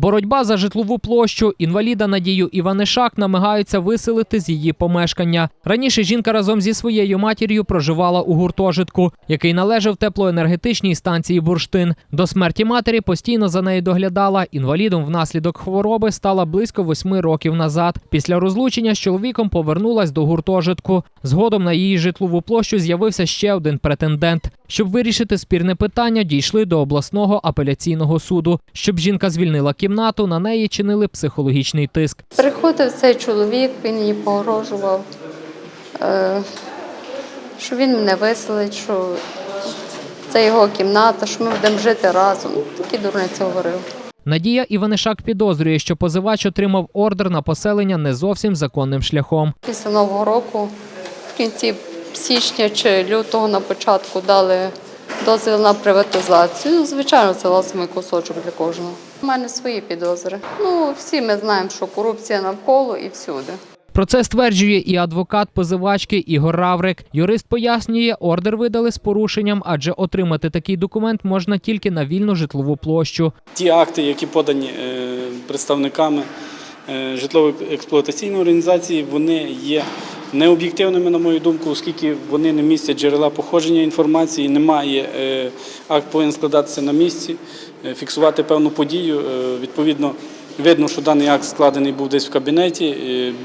Боротьба за житлову площу. Інваліда Надію Іванишак намагаються виселити з її помешкання. Раніше жінка разом зі своєю матір'ю проживала у гуртожитку, який належав теплоенергетичній станції Бурштин. До смерті матері постійно за нею доглядала. Інвалідом внаслідок хвороби стала близько восьми років назад. Після розлучення з чоловіком повернулась до гуртожитку. Згодом на її житлову площу з'явився ще один претендент. Щоб вирішити спірне питання, дійшли до обласного апеляційного суду. Щоб жінка звільнила кімнату, на неї чинили психологічний тиск. Приходив цей чоловік, він їй погрожував, е, що він мене виселить, що це його кімната, що ми будемо жити разом. Такі дурниці говорив. Надія Іванишак підозрює, що позивач отримав ордер на поселення не зовсім законним шляхом. Після Нового року, в кінці січня чи лютого на початку дали дозвіл на приватизацію. Ну, Звичайно, це ласий кусочок для кожного. У мене свої підозри. Ну, всі ми знаємо, що корупція навколо і всюди. Про це стверджує і адвокат позивачки Ігор Раврик. Юрист пояснює, ордер видали з порушенням, адже отримати такий документ можна тільки на вільну житлову площу. Ті акти, які подані е, представниками е, житлово-експлуатаційної організації, вони є необ'єктивними, на мою думку, оскільки вони не містять джерела походження інформації, немає е, акт повинен складатися на місці, е, фіксувати певну подію. Е, Відповідно, видно, що даний акт складений був десь в кабінеті.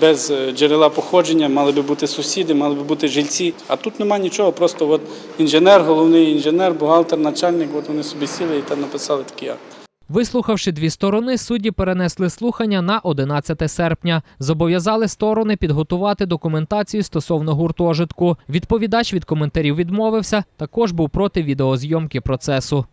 Без джерела походження мали би бути сусіди, мали би бути жильці. А тут немає нічого, просто от інженер, головний інженер, бухгалтер, начальник, от вони собі сіли і там написали такий акт. Вислухавши дві сторони, судді перенесли слухання на 11 серпня. Зобов'язали сторони підготувати документацію стосовно гуртожитку. Відповідач від коментарів відмовився. Також був проти відеозйомки процесу.